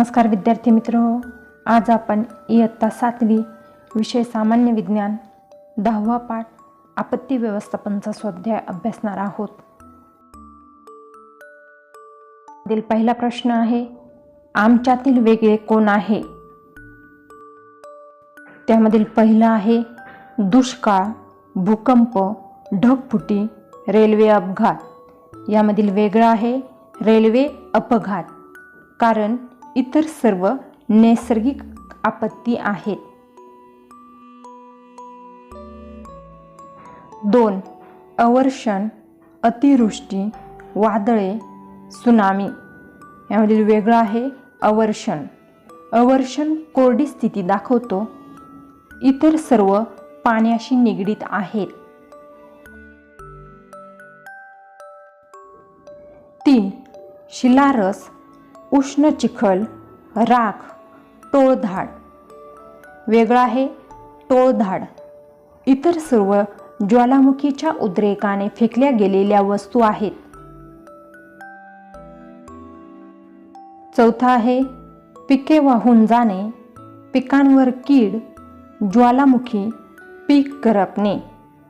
नमस्कार विद्यार्थी मित्र. आज आपण इयत्ता सातवी विषय सामान्य विज्ञान दहावा पाठ आपत्ती व्यवस्थापनचा स्वाध्याय अभ्यासणार आहोत. दिल पहिला प्रश्न आहे आमच्यातील वेगळे कोण आहे? त्यामधील पहिला आहे दुष्काळ भूकंप ढगफुटी रेल्वे अपघात. यामधील वेगळं आहे रेल्वे अपघात. कारण इतर सर्व नैसर्गिक आपत्ती आहेत. दोन अवर्षण अतिवृष्टी वादळे सुनामी. यामधील वेगळं आहे अवर्षण. अवर्षण कोरडी स्थिती दाखवतो. इतर सर्व पाण्याशी निगडीत आहेत. तीन शिलारस उष्ण चिखल राख टोळधाड. वेगळं आहे टोळधाड. इतर सर्व ज्वालामुखीच्या उद्रेकाने फेकल्या गेलेल्या वस्तू आहेत. चौथा आहे पिके वाहून जाणे पिकांवर कीड ज्वालामुखी पीक करपणे.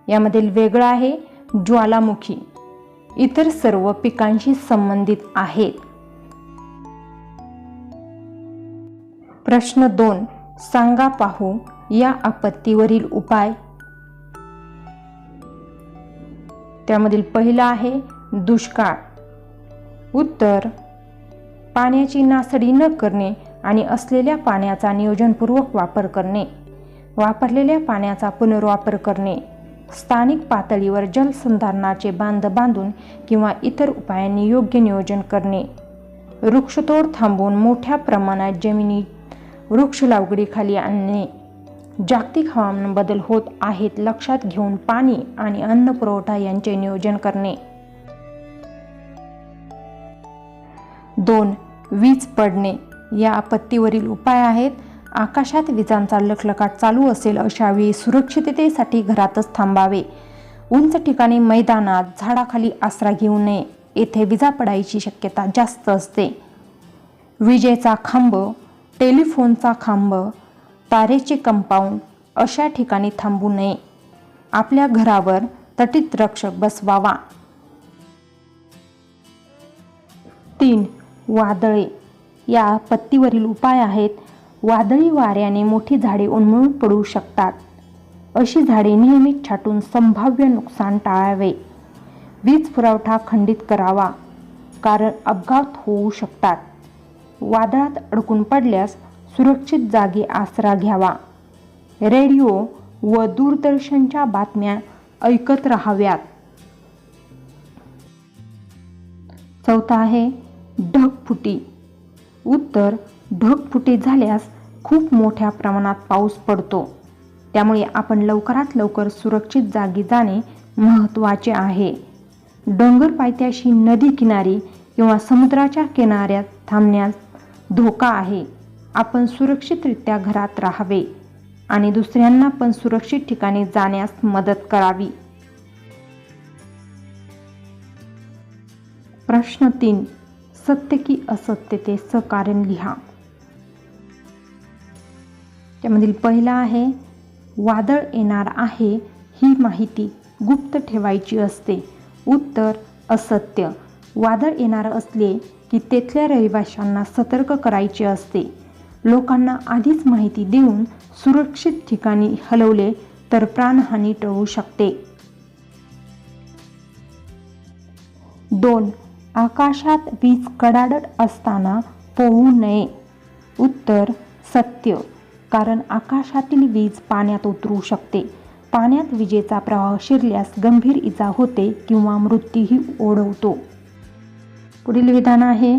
यामधील वेगळं आहे ज्वालामुखी. इतर सर्व पिकांशी संबंधित आहेत. प्रश्न दोन सांगा पाहू या आपत्तीवरील उपाय. त्यामधील पहिला आहे दुष्काळ. उत्तर पाण्याची नासडी न करणे आणि असलेल्या पाण्याचा नियोजनपूर्वक वापर करणे वापरलेल्या पाण्याचा पुनर्वापर करणे स्थानिक पातळीवर जलसंधारणाचे बांध बांधून किंवा इतर उपायांनी योग्य नियोजन करणे वृक्षतोड थांबवून मोठ्या प्रमाणात जमिनी वृक्ष लावगडीखाली आणणे जागतिक हवामान बदल होत आहेत लक्षात घेऊन पाणी आणि अन्न पुरवठा यांचे नियोजन करणे. दोन वीज पडणे. या आपत्तीवरील उपाय आहेत. आकाशात विजांचा लखलकाट चालू असेल अशा वेळी सुरक्षिततेसाठी घरातच थांबावे. उंच ठिकाणी मैदानात झाडाखाली आसरा घेऊ नये. येथे विजा पडायची शक्यता जास्त असते. विजेचा खांब टेलिफोनचा खांब तारेचे कंपाऊंड अशा ठिकाणी थांबू नये. आपल्या घरावर तटीत रक्षक बसवावा. तीन वादळे. या आपत्तीवरील उपाय आहेत. वादळी वाऱ्याने मोठी झाडे उन्मळून पडू शकतात. अशी झाडे नियमित छाटून संभाव्य नुकसान टाळावे. वीज पुरवठा खंडित करावा कारण अपघात होऊ शकतात. वादळात अडकून पडल्यास सुरक्षित जागी आसरा घ्यावा. रेडिओ व दूरदर्शनच्या बातम्या ऐकत राहाव्यात. चौथा आहे ढगफुटी. उत्तर ढगफुटी झाल्यास खूप मोठ्या प्रमाणात पाऊस पडतो. त्यामुळे आपण लवकरात लवकर सुरक्षित जागी जाणे महत्त्वाचे आहे. डोंगर पायथ्याशी नदी किनारी किंवा समुद्राच्या किनाऱ्यात थांबण्यास धोका आहे. आपण सुरक्षितरित्या घरात राहावे आणि दुसऱ्यांना पण सुरक्षित ठिकाणी जाण्यास मदत करावी. प्रश्न तीन. सत्य की असत्य ते सकारण लिहा. त्यामधील पहिला आहे वादळ येणार आहे ही माहिती गुप्त ठेवायची असते. उत्तर असत्य. वादळ येणार असले की तेथल्या रहिवाशांना सतर्क करायचे असते. लोकांना आधीच माहिती देऊन सुरक्षित ठिकाणी हलवले तर प्राणहानी टळू शकते. दोन. आकाशात वीज कडाडत असताना पोहू नये. उत्तर सत्य. कारण आकाशातील वीज पाण्यात उतरू शकते. पाण्यात विजेचा प्रवाह शिरल्यास गंभीर इजा होते किंवा मृत्यूही ओढवतो. पुढील विधान आहे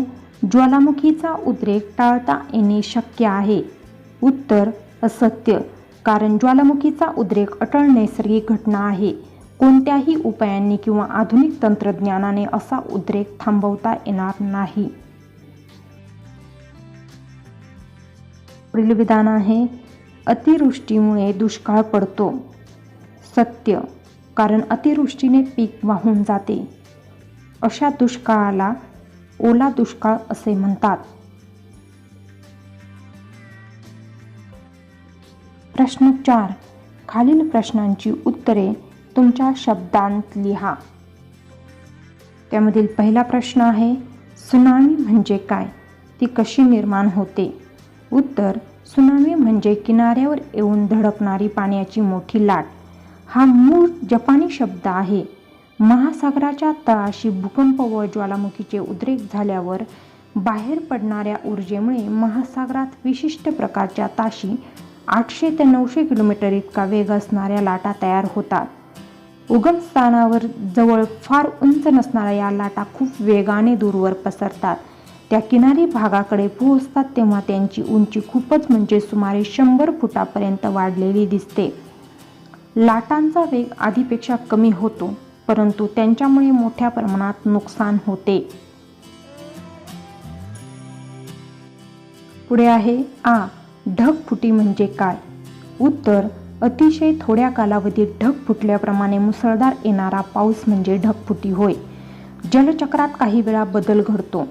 ज्वालामुखीचा उद्रेक टाळता येणे शक्य आहे. उत्तर असत्य. कारण ज्वालामुखीचा उद्रेक अटळ नैसर्गिक घटना आहे. कोणत्याही उपायांनी किंवा आधुनिक तंत्रज्ञानाने असा उद्रेक थांबवता येणार नाही. पुढील विधान आहे अतिवृष्टीमुळे दुष्काळ पडतो. सत्य. कारण अतिवृष्टीने पीक वाहून जाते. अशा दुष्काळाला ओला दुष्काळ असे म्हणतात. प्रश्न चार. खालील प्रश्नांची उत्तरे तुमच्या शब्दांत लिहा. त्यामधील पहिला प्रश्न आहे सुनामी म्हणजे काय? ती कशी निर्माण होते? उत्तर सुनामी म्हणजे किनाऱ्यावर येऊन धडकणारी पाण्याची मोठी लाट. हा मूळ जपानी शब्द आहे. महासागराच्या तळाशी भूकंप व ज्वालामुखीचे उद्रेक झाल्यावर बाहेर पडणाऱ्या ऊर्जेमुळे महासागरात विशिष्ट प्रकारच्या ताशी आठशे ते नऊशे किलोमीटर इतका वेग असणाऱ्या लाटा तयार होतात. उगमस्थानावर जवळ फार उंच नसणाऱ्या या लाटा खूप वेगाने दूरवर पसरतात. त्या किनारी भागाकडे पोहोचतात तेव्हा त्यांची उंची खूपच म्हणजे सुमारे शंभर फुटापर्यंत वाढलेली दिसते. लाटांचा वेग आधीपेक्षा कमी होतो. परंतु त्यांच्यामुळे मोठ्या प्रमाणात नुकसान होते. पुढे आहे आ. ढगफुटी म्हणजे काय? उत्तर अतिशय थोड्या कालावधीत ढग फुटल्याप्रमाणे मुसळधार येणारा पाऊस म्हणजे ढगफुटी होय. जलचक्रात काही वेळा बदल घडतो.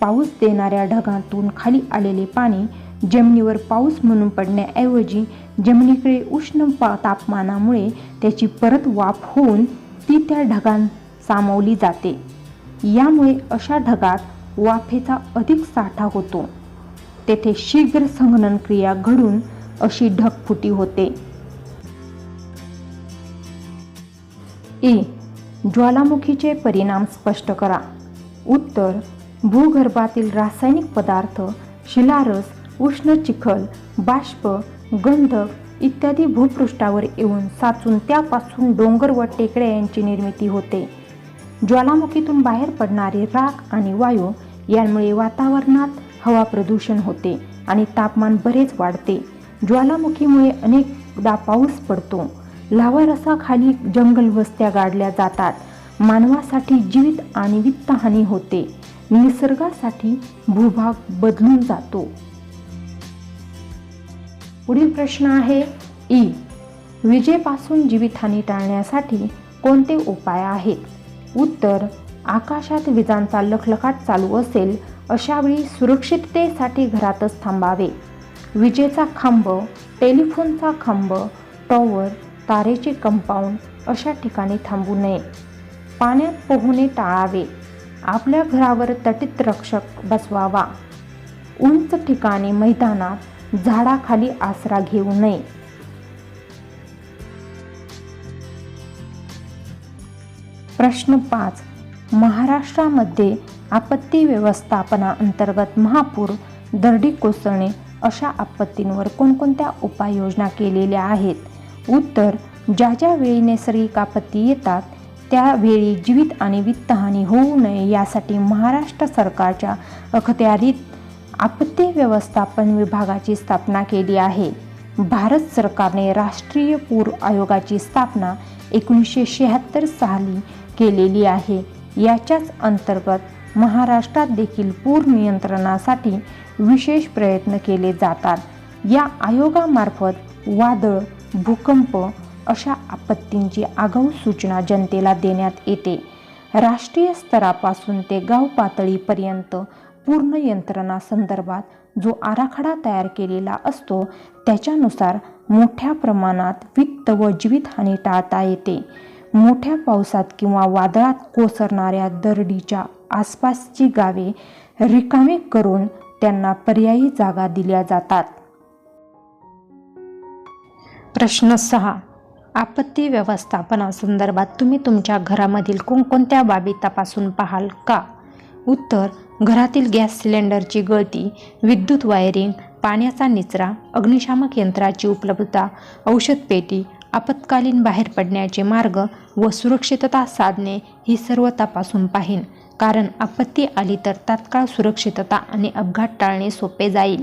पाऊस देणाऱ्या ढगातून खाली आलेले पाणी जमिनीवर पाऊस म्हणून पडण्याऐवजी जमिनीकडे उष्ण तापमानामुळे त्याची परत वाफ होऊन ती त्या ढगांत सामावली जाते? यामुळे अशा ढगात वाफेचा अधिक साठा होतो. तेथे शीघ्र संघनन क्रिया घडून अशी ढगफुटी होते. ए. ज्वालामुखीचे परिणाम स्पष्ट करा. उत्तर. भूगर्भातील रासायनिक पदार्थ शिलारस उष्ण चिखल बाष्प गंधक इत्यादी भूपृष्ठावर येऊन साचून त्यापासून डोंगर व टेकड्या यांची निर्मिती होते. ज्वालामुखीतून बाहेर पडणारे राख आणि वायू यांमुळे वातावरणात हवा प्रदूषण होते आणि तापमान बरेच वाढते. ज्वालामुखीमुळे अनेकदा पाऊस पडतो. लावारसाखाली जंगल वस्त्या गाडल्या जातात. मानवासाठी जीवित आणि वित्तहानी होते. निसर्गासाठी भूभाग बदलून जातो. पुढील प्रश्न आहे ई. विजेपासून जीवितहानी टाळण्यासाठी कोणते उपाय आहेत? उत्तर आकाशात विजांचा लखलखाट चालू असेल अशावेळी सुरक्षिततेसाठी घरातच थांबावे. विजेचा खांब टेलिफोनचा खांब टॉवर तारेचे कंपाऊंड अशा ठिकाणी थांबू नये. पाण्यात पोहणे टाळावे. आपल्या घरावर तटित रक्षक बसवावा. उंच ठिकाणी मैदानात झाडाखाली आसरा घेऊ नये. प्रश्न पाच. महाराष्ट्रामध्ये आपत्ती व्यवस्थापना अंतर्गत महापूर दरडी कोसळणे अशा आपत्तींवर कोणकोणत्या उपाययोजना केलेल्या आहेत? उत्तर ज्या ज्या वेळी नैसर्गिक आपत्ती येतात त्यावेळी जीवित आणि वित्तहानी होऊ नये यासाठी महाराष्ट्र सरकारच्या अखत्यारीत आपत्ती व्यवस्थापन विभागाची स्थापना केली आहे. भारत सरकारने राष्ट्रीय पूर आयोगाची स्थापना एकोणीसशे शहात्तर साली केलेली आहे. याच्याच अंतर्गत महाराष्ट्रात देखील पूर नियंत्रणासाठी विशेष प्रयत्न केले जातात. या आयोगामार्फत वादळ भूकंप अशा आपत्तींची आगाऊ सूचना जनतेला देण्यात येते. राष्ट्रीय स्तरापासून ते गाव पातळीपर्यंत पूर्ण यंत्रणा संदर्भात जो आराखडा तयार केलेला असतो त्याच्यानुसार मोठ्या प्रमाणात वित्त व जीवितहानी टाळता येते. मोठ्या पावसात किंवा वादळात कोसरणाऱ्या दरडीच्या आसपासची गावे रिकामी करून त्यांना पर्यायी जागा दिल्या जातात. प्रश्न सहा. आपत्ती व्यवस्थापनासंदर्भात तुम्ही तुमच्या घरामधील कोणकोणत्या बाबी तपासून पाहाल का? उत्तर घरातील गॅस सिलेंडरची गळती विद्युत वायरिंग पाण्याचा निचरा अग्निशामक यंत्राची उपलब्धता औषधपेटी आपत्कालीन बाहेर पडण्याचे मार्ग व सुरक्षितता साधणे ही सर्व तपासून पाहीन. कारण आपत्ती आली तर तात्काळ सुरक्षितता आणि अपघात टाळणे सोपे जाईल.